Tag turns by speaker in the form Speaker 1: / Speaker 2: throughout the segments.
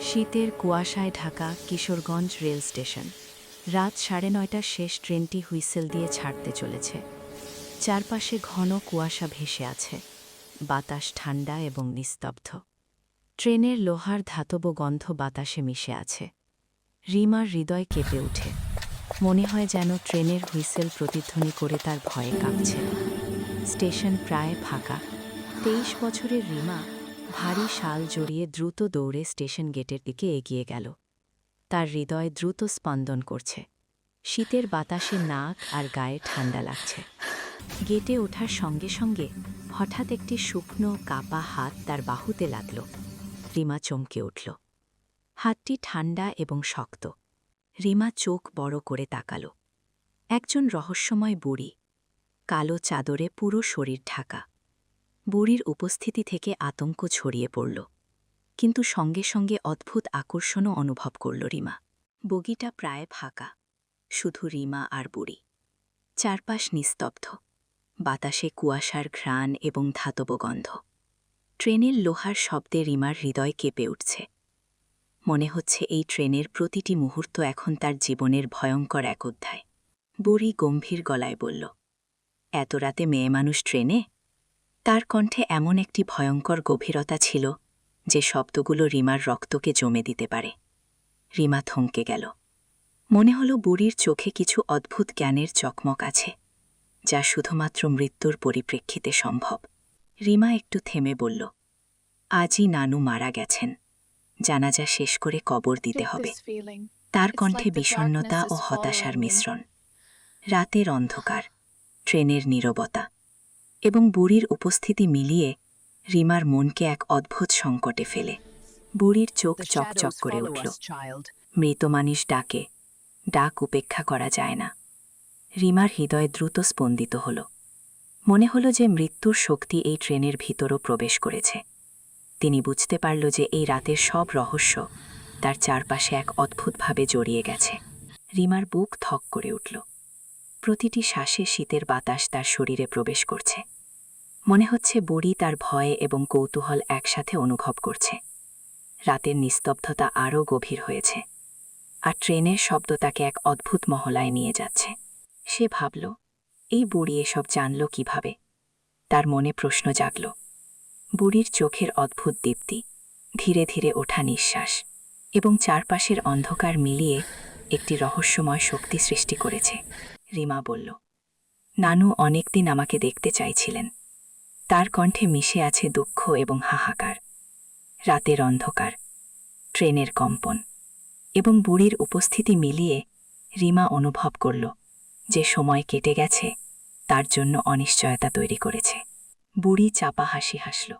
Speaker 1: শীতের কুয়াশায় Dhaka Kishoreganj rail station. রাত সাড়ে নয়টার শেষ ট্রেনটি হুইসেল দিয়ে ছাড়তে চলেছে। চারপাশে ঘন কুয়াশা ভেসে আছে। বাতাস ঠান্ডা এবং নিস্তব্ধ। ট্রেনের লোহার ধাতব গন্ধ বাতাসে মিশে আছে। রিমার হৃদয় কেঁপে ওঠে। মনে হয় যেন ট্রেনের হুইসেল প্রতিধ্বনি করে তার ভয়ে কাঁপছে। স্টেশন প্রায় ফাঁকা। তেইশ বছরের রিমা ভারী শাল জড়িয়ে দ্রুত দৌড়ে স্টেশন গেটের দিকে এগিয়ে গেল। তার হৃদয় দ্রুত স্পন্দন করছে। শীতের বাতাসে নাক আর গায়ে ঠান্ডা লাগছে। গেটে ওঠার সঙ্গে সঙ্গে হঠাৎ একটি শুকনো, কাপা হাত তার বাহুতে লাগল। রিমা চমকে উঠল। হাতটি ঠান্ডা এবং শক্ত। রিমা চোখ বড় করে তাকাল। একজন রহস্যময় বুড়ি। কালো চাদরে পুরো শরীর ঢাকা। বুড়ির উপস্থিতি থেকে আতঙ্ক ছড়িয়ে পড়ল। কিন্তু সঙ্গে সঙ্গে অদ্ভুত আকর্ষণও অনুভব করল রিমা। বগিটা প্রায় ফাঁকা, শুধু রিমা আর বুড়ি। চারপাশ নিস্তব্ধ, বাতাসে কুয়াশার ঘ্রাণ এবং ধাতব গন্ধ। ট্রেনের লোহার শব্দে রিমার হৃদয় কেঁপে উঠছে। মনে হচ্ছে এই ট্রেনের প্রতিটি মুহূর্ত এখন তার জীবনের ভয়ঙ্কর এক অধ্যায়। বুড়ি গম্ভীর গলায় বলল, এত রাতে মেয়ে মানুষ ট্রেনে? তার কণ্ঠে এমন একটি ভয়ঙ্কর গভীরতা ছিল যে শব্দগুলো রিমার রক্তকে জমে দিতে পারে। রিমা থমকে গেল। মনে হলো বুড়ির চোখে কিছু অদ্ভুত জ্ঞানের চকমক আছে যা শুধুমাত্র মৃত্যুর পরিপ্রেক্ষিতে সম্ভব। রিমা একটু থেমে বলল আজই নানু মারা গেছেন। জানাজা শেষ করে কবর দিতে হবে। তার কণ্ঠে বিষণ্নতা ও হতাশার মিশ্রণ। রাতের অন্ধকার ট্রেনের নীরবতা। এবং বুড়ির উপস্থিতি মিলিয়ে রিমার মনকে এক অদ্ভুত সংকটে ফেলে। বুড়ির চোখ চকচক করে উঠল। মৃত মানুষ ডাকে। ডাক উপেক্ষা করা যায় না। রিমার হৃদয় দ্রুত স্পন্দিত হল। মনে হলো যে মৃত্যুর শক্তি এই ট্রেনের ভিতরও প্রবেশ করেছে। তিনি বুঝতে পারল যে এই রাতের সব রহস্য তার চারপাশে এক অদ্ভুতভাবে জড়িয়ে গেছে। রিমার বুক থক করে উঠল। প্রতিটি শ্বাসে শীতের বাতাস তার শরীরে প্রবেশ করছে। মনে হচ্ছে বুড়ি তার ভয় এবং কৌতূহল একসাথে অনুভব করছে। রাতের নিস্তব্ধতা আরও গভীর হয়েছে আর ট্রেনের শব্দ তাকে এক অদ্ভুত মহলায় নিয়ে যাচ্ছে। সে ভাবল, এই বুড়ি এসব জানল কীভাবে? তার মনে প্রশ্ন জাগল। বুড়ির চোখের অদ্ভুত দীপ্তি, ধীরে ধীরে ওঠা নিঃশ্বাস এবং চারপাশের অন্ধকার মিলিয়ে একটি রহস্যময় শক্তি সৃষ্টি করেছে। রিমা বলল, নানু অনেকদিন আমাকে দেখতে চাইছিলেন। তার কণ্ঠে মিশে আছে দুঃখ এবং হাহাকার। রাতের অন্ধকার, ট্রেনের কম্পন এবং বুড়ির উপস্থিতি মিলিয়ে রিমা অনুভব করল যে সময় কেটে গেছে, তার জন্য অনিশ্চয়তা তৈরি করেছে। বুড়ি চাপা হাসি হাসল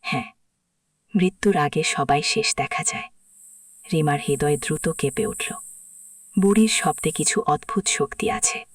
Speaker 1: হ্যাঁ মৃত্যুর আগে সবাই শেষ দেখা যায়। রিমার হৃদয় দ্রুত কেঁপে উঠল। বুড়ির শব্দে কিছু অদ্ভুত শক্তি আছে,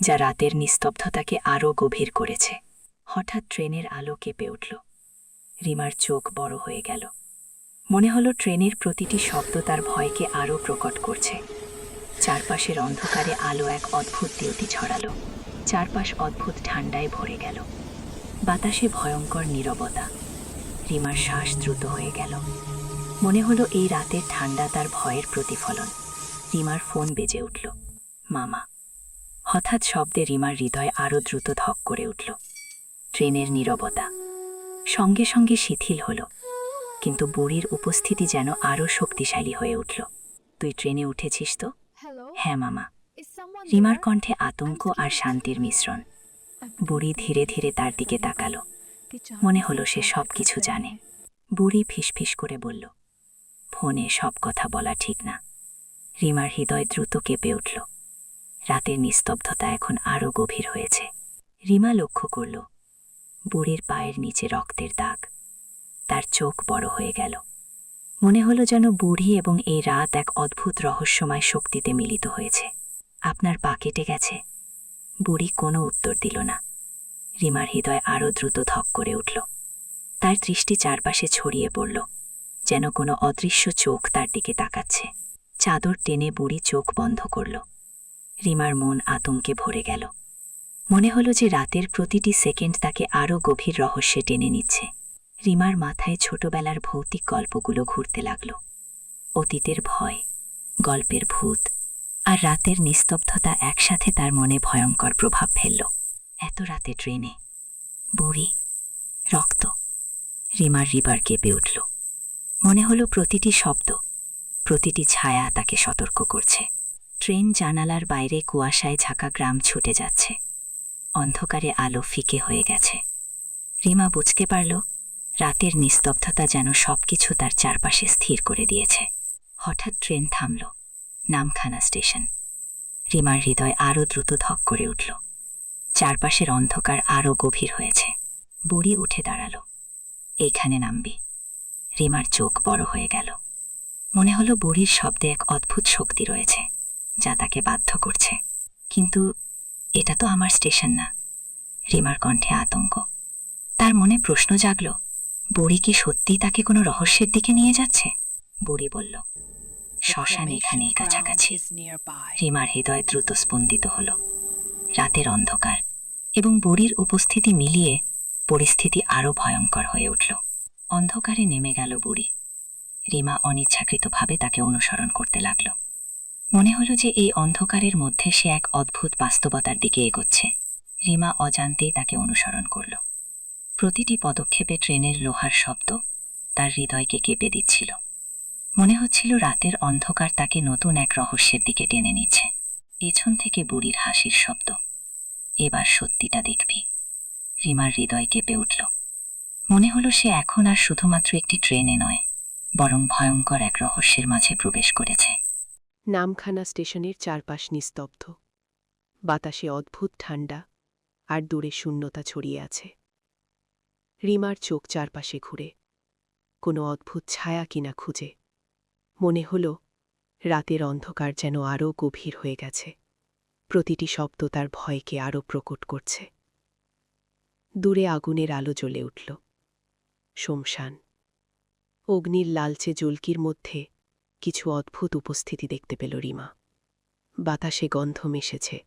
Speaker 1: যা রাতের নিস্তব্ধতাকে আরও গভীর করেছে। হঠাৎ ট্রেনের আলো কেঁপে উঠল। রিমার চোখ বড় হয়ে গেল। মনে হলো ট্রেনের প্রতিটি শব্দ তার ভয়কে আরও প্রকট করছে। চারপাশের অন্ধকারে আলো এক অদ্ভুত দিউটি ছড়ালো। চারপাশ অদ্ভুত ঠান্ডায় ভরে গেল। বাতাসে ভয়ঙ্কর নীরবতা। রিমার শ্বাস দ্রুত হয়ে গেল। মনে হলো এই রাতের ঠান্ডা তার ভয়ের প্রতিফলন। রিমার ফোন বেজে উঠল। মামা। হঠাৎ শব্দে রিমার হৃদয় আরও দ্রুত ধক করে উঠল। ট্রেনের নীরবতা। সঙ্গে সঙ্গে শিথিল হল। কিন্তু বুড়ির উপস্থিতি যেন আরও শক্তিশালী হয়ে উঠল। তুই ট্রেনে উঠেছিস তো? হ্যাঁ মামা। রিমার কণ্ঠে আতঙ্ক আর শান্তির মিশ্রণ। বুড়ি ধীরে ধীরে তার দিকে তাকালো। মনে হলো সে সব কিছু জানে। বুড়ি ফিসফিস করে বলল ফোনে সব কথা বলা ঠিক না। রিমার হৃদয় দ্রুত কেঁপে উঠল। রাতের নিস্তব্ধতা এখন আরও গভীর হয়েছে। রিমা লক্ষ্য করল, বুড়ির পায়ের নিচে রক্তের দাগ। তার চোখ বড় হয়ে গেল। মনে হলো যেন বুড়ি এবং এই রাত এক অদ্ভুত রহস্যময় শক্তিতে মিলিত হয়েছে। আপনার পা কেটে গেছে। বুড়ি কোনো উত্তর দিল না। রিমার হৃদয় আরও দ্রুত ধক করে উঠল। তার দৃষ্টি চারপাশে ছড়িয়ে পড়ল, যেন কোনো অদৃশ্য চোখ তার দিকে তাকাচ্ছে। চাদর টেনে বুড়ি চোখ বন্ধ করল। রিমার মন আতঙ্কে ভরে গেল। মনে হলো যে রাতের প্রতিটি সেকেন্ড তাকে আরও গভীর রহস্যে টেনে নিচ্ছে। রিমার মাথায় ছোটবেলার ভৌতিক গল্পগুলো ঘুরতে লাগল।
Speaker 2: অতীতের ভয়, গল্পের ভূত আর রাতের নিস্তব্ধতা একসাথে তার মনে ভয়ঙ্কর প্রভাব ফেলল। এত রাতে ট্রেনে, বুড়ি, রক্ত, রিমার রিবার কেঁপে উঠল। মনে হলো প্রতিটি শব্দ প্রতিটি ছায়া তাকে সতর্ক করছে। ট্রেন জানালার বাইরে কুয়াশায় ঝাঁকা গ্রাম ছুটে যাচ্ছে। অন্ধকারে আলো ফিকে হয়ে গেছে। রিমা বুঝতে পারল, রাতের নিস্তব্ধতা যেন সবকিছু তার চারপাশে স্থির করে দিয়েছে। হঠাৎ ট্রেন থামল, নামখানা স্টেশন। রিমার হৃদয় আরও দ্রুত ধক করে উঠল। চারপাশের অন্ধকার আরও গভীর হয়েছে। বুড়ি উঠে দাঁড়াল। এইখানে নামবি। রিমার চোখ বড় হয়ে গেল। মনে হলো বুড়ির শব্দে এক অদ্ভুত শক্তি রয়েছে যা তাকে বাধ্য করছে। কিন্তু এটা তো আমার স্টেশন না রিমার কণ্ঠে আতঙ্ক। তার মনে প্রশ্ন জাগল বুড়ি কি সত্যি তাকে কোনো রহস্যের দিকে নিয়ে যাচ্ছে? বুড়ি বলল শ্মশান এখানেই কাছাকাছি। রিমার হৃদয় দ্রুত স্পন্দিত হল। রাতের অন্ধকার এবং বুড়ির উপস্থিতি মিলিয়ে পরিস্থিতি আরও ভয়ঙ্কর হয়ে উঠল। অন্ধকারে নেমে গেল বুড়ি। রিমা অনিচ্ছাকৃতভাবে তাকে অনুসরণ করতে লাগল। মনে হলো যে এই অন্ধকারের মধ্যে সে এক অদ্ভুত বাস্তবতার দিকে এগোচ্ছে। রিমা অজান্তেই তাকে অনুসরণ করল। প্রতিটি পদক্ষেপে ট্রেনের লোহার শব্দ তার হৃদয়কে কেঁপে দিচ্ছিল। মনে হচ্ছিল রাতের অন্ধকার তাকে নতুন এক রহস্যের দিকে টেনে নিচ্ছে। পেছন থেকে বুড়ির হাসির শব্দ। এবার সত্যিটা দেখবি। রিমার হৃদয় কেঁপে উঠল। মনে হলো সে এখন আর শুধুমাত্র একটি ট্রেনে নয়। বরং ভয়ঙ্কর এক রহস্যের মাঝে প্রবেশ করেছে।
Speaker 1: নামখানা স্টেশনের চারপাশ নিস্তব্ধ। বাতাসে অদ্ভুত ঠান্ডা আর দূরে শূন্যতা ছড়িয়ে আছে। রিমার চোখ চারপাশে ঘুরে। কোনো অদ্ভুত ছায়া কিনা খুঁজে। মনে হল, রাতের অন্ধকার যেন আরও গভীর হয়ে গেছে। প্রতিটি শব্দ তার ভয়কে আরও প্রকট করছে। দূরে আগুনের আলো জ্বলে উঠল। শমশান। অগ্নির লালচে জলকির মধ্যে কিছু অদ্ভুত উপস্থিতি দেখতে পেল রিমা। বাতাসে গন্ধ মিশেছে।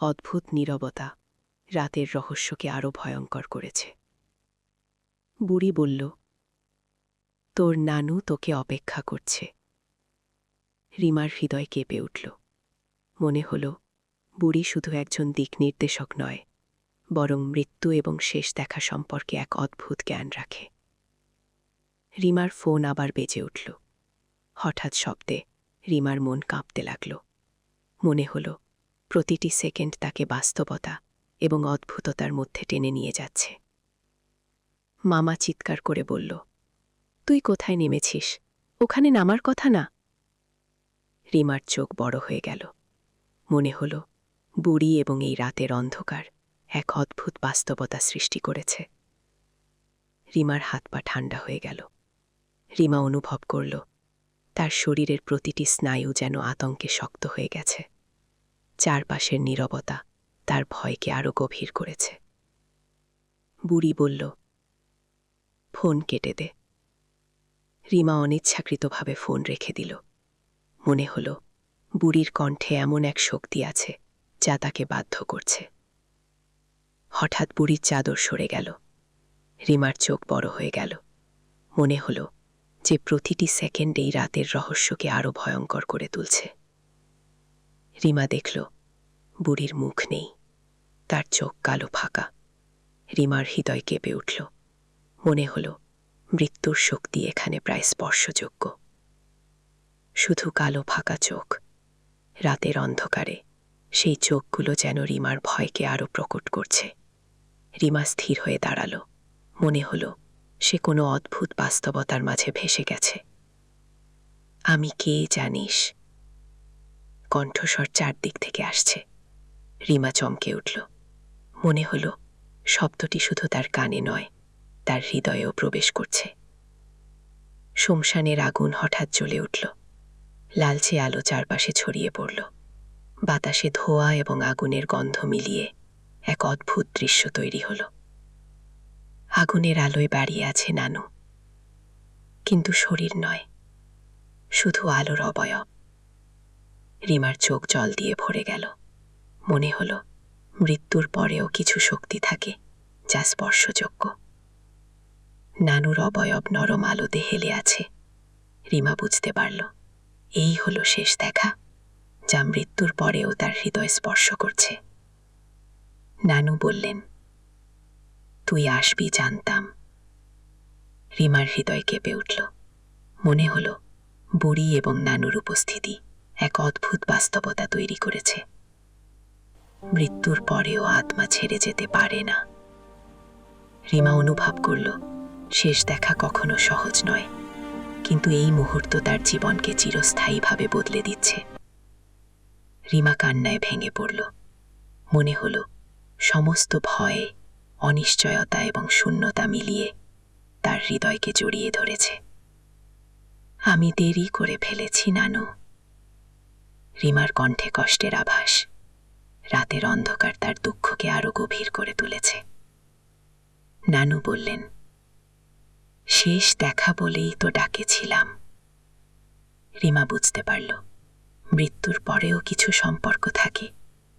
Speaker 1: অদ্ভুত নীরবতা রাতের রহস্যকে আরও ভয়ঙ্কর করেছে। বুড়ি বলল, তোর নানু তোকে অপেক্ষা করছে। রিমার হৃদয় কেঁপে উঠল। মনে হল, বুড়ি শুধু একজন দিক নির্দেশক নয়, বরং মৃত্যু এবং শেষ দেখা সম্পর্কে এক অদ্ভুত জ্ঞান রাখে। রিমার ফোন আবার বেজে উঠল। হঠাৎ শব্দে রিমার মন কাঁপতে লাগল। মনে হল, প্রতিটি সেকেন্ড তাকে বাস্তবতা এবং অদ্ভুততার মধ্যে টেনে নিয়ে যাচ্ছে। মামা চিৎকার করে বলল, তুই কোথায় নেমেছিস? ওখানে নামার কথা না? রিমার চোখ বড় হয়ে গেল। মনে হল, বুড়ি এবং এই রাতের অন্ধকার এক অদ্ভুত বাস্তবতা সৃষ্টি করেছে। রিমার হাত পা ঠান্ডা হয়ে গেল। রিমা অনুভব করল, তার শরীরের প্রতিটি স্নায়ু যেন আতঙ্কে শক্ত হয়ে গেছে। চারপাশের নীরবতা তার ভয়কে আরও গভীর করেছে। বুড়ি বলল, ফোন কেটে দে। রিমা অনিচ্ছাকৃতভাবে ফোন রেখে দিল। মনে হল, বুড়ির কণ্ঠে এমন এক শক্তি আছে যা তাকে বাধ্য করছে। হঠাৎ বুড়ির চাদর সরে গেল। রিমার চোখ বড় হয়ে গেল। মনে হল যে প্রতিটি সেকেন্ডেই রাতের রহস্যকে আরও ভয়ঙ্কর করে তুলছে। রিমা দেখল, বুড়ির মুখ নেই, তার চোখ কালো ফাঁকা। রিমার হৃদয় কেঁপে উঠল। মনে হল, মৃত্যুর শক্তি এখানে প্রায় স্পর্শযোগ্য। শুধু কালো ফাঁকা চোখ, রাতের অন্ধকারে সেই চোখগুলো যেন রিমার ভয়কে আরও প্রকট করছে। রিমা স্থির হয়ে দাঁড়াল, মনে হল সে কোনো অদ্ভুত বাস্তবতার মাঝে ভেসে গেছে। আমি কে জানিস? কণ্ঠস্বর চারদিক থেকে আসছে। রিমা চমকে উঠল। মনে হল শব্দটি শুধু তার কানে নয়, তার হৃদয়েও প্রবেশ করছে। শমশানের আগুন হঠাৎ জ্বলে উঠল। লালচে আলো চারপাশে ছড়িয়ে পড়ল। বাতাসে ধোয়া এবং আগুনের গন্ধ মিলিয়ে এক অদ্ভুত দৃশ্য তৈরি হল। আগুনের আলোয় বাড়িয়ে আছে নানু। কিন্তু শরীর নয়, শুধু আলোর অবয়ব। রিমার চোখ জল দিয়ে ভরে গেল। মনে হল, মৃত্যুর পরেও কিছু শক্তি থাকে যা স্পর্শযোগ্য। নানুর অবয়ব নরম আলোতে হেলে আছে। রিমা বুঝতে পারল, এই হলো শেষ দেখা, যা মৃত্যুর পরেও তার হৃদয় স্পর্শ করছে। নানু বললেন তুই আসবি জানতাম। রিমার হৃদয় কেঁপে উঠল। মনে হল, বুড়ি এবং নানুর উপস্থিতি এক অদ্ভুত বাস্তবতা তৈরি করেছে। মৃত্যুর পরেও আত্মা ছেড়ে যেতে পারে না। রিমা অনুভব করল, শেষ দেখা কখনো সহজ নয়, কিন্তু এই মুহূর্ত তার জীবনকে চিরস্থায়ীভাবে বদলে দিচ্ছে। রিমা কান্নায় ভেঙে পড়ল। মনে হল, সমস্ত ভয় অনিশ্চয়তা এবং শূন্যতা মিলিয়ে তার হৃদয়কে জড়িয়ে ধরেছে। আমি দেরি করে ফেলেছি, নানু। রিমার কণ্ঠে কষ্টের আভাস, রাতের অন্ধকার তার দুঃখকে আরও গভীর করে তুলেছে। নানু বললেন, শেষ দেখা বলেই তো ডাকেছিলাম। রিমা বুঝতে পারল, মৃত্যুর পরেও কিছু সম্পর্ক থাকে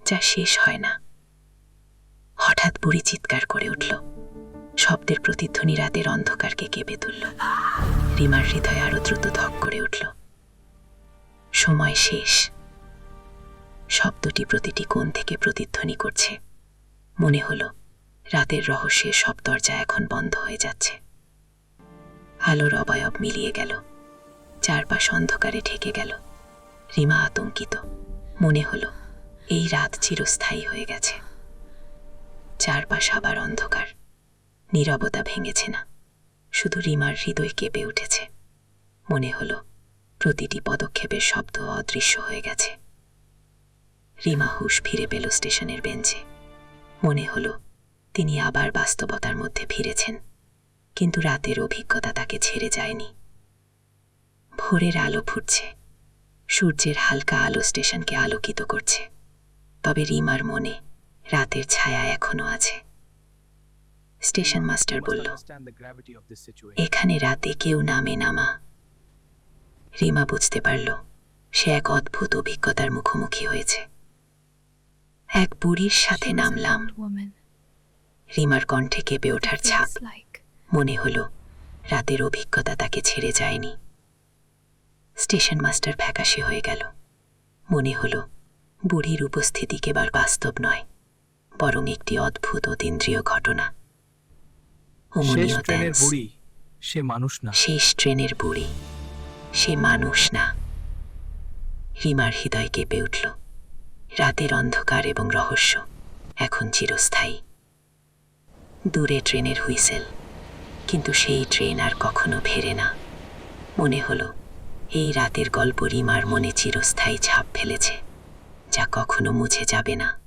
Speaker 1: যা শেষ হয় না। হঠাৎ বুড়ি চিৎকার করে উঠল। শব্দের প্রতিধ্বনি রাতের অন্ধকারকে কেঁপে তুলল। রিমার হৃদয় আরও দ্রুত ধক করে উঠল। সময় শেষ। শব্দটি প্রতিটি কোণ থেকে প্রতিধ্বনি করছে। মনে হলো, রাতের রহস্যে সব দরজা এখন বন্ধ হয়ে যাচ্ছে। আলোর অবয়ব মিলিয়ে গেল। চারপাশ অন্ধকারে ঢেকে গেল। রিমা আতঙ্কিত। মনে হলো, এই রাত চিরস্থায়ী হয়ে গেছে। চারপাশ আবার অন্ধকার। নীরবতা ভেঙেছে না। শুধু রিমার হৃদয় কেঁপে উঠেছে। মনে হলো, প্রতিটি পদক্ষেপের শব্দ অদৃশ্য হয়ে গেছে। রিমা হুশ ফিরে পেল স্টেশনের বেঞ্চে। মনে হলো, তিনি আবার বাস্তবতার মধ্যে ফিরেছেন। কিন্তু রাতের অভিজ্ঞতা তাকে ছেড়ে যায়নি। ভোরের আলো ফুটছে। সূর্যের হালকা আলো স্টেশনকে আলোকিত করছে। তবে রিমার মনে রাতের ছায়া এখনও আছে। স্টেশন মাস্টার বলল এখানে রাতে কেউ নামে নামা রিমা বুঝতে পারল সে এক অদ্ভুত অভিজ্ঞতার মুখোমুখি হয়েছে। এক বুড়ির সাথে নামলাম। রিমার কণ্ঠে কেঁপে ওঠার ছাপ। মনে হলো রাতের অভিজ্ঞতা তাকে ছেড়ে যায়নি। স্টেশন মাস্টার ফ্যাকাশে হয়ে গেল। মনে হলো বুড়ির উপস্থিতি কেবল বাস্তব নয়। বরং একটি অদ্ভুত অতীন্দ্রিয় ঘটনা।
Speaker 3: শেষ ট্রেনের বুড়ি সে মানুষ না।
Speaker 1: শেষ ট্রেনের বুড়ি সে মানুষ না। রিমার হৃদয় কেঁপে উঠল। রাতের অন্ধকার এবং রহস্য এখন চিরস্থায়ী। দূরে ট্রেনের হুইসেল কিন্তু সেই ট্রেন আর কখনো ফেরে না। মনে হলো এই রাতের গল্প রিমার মনে চিরস্থায়ী ছাপ ফেলেছে যা কখনো মুছে যাবে না।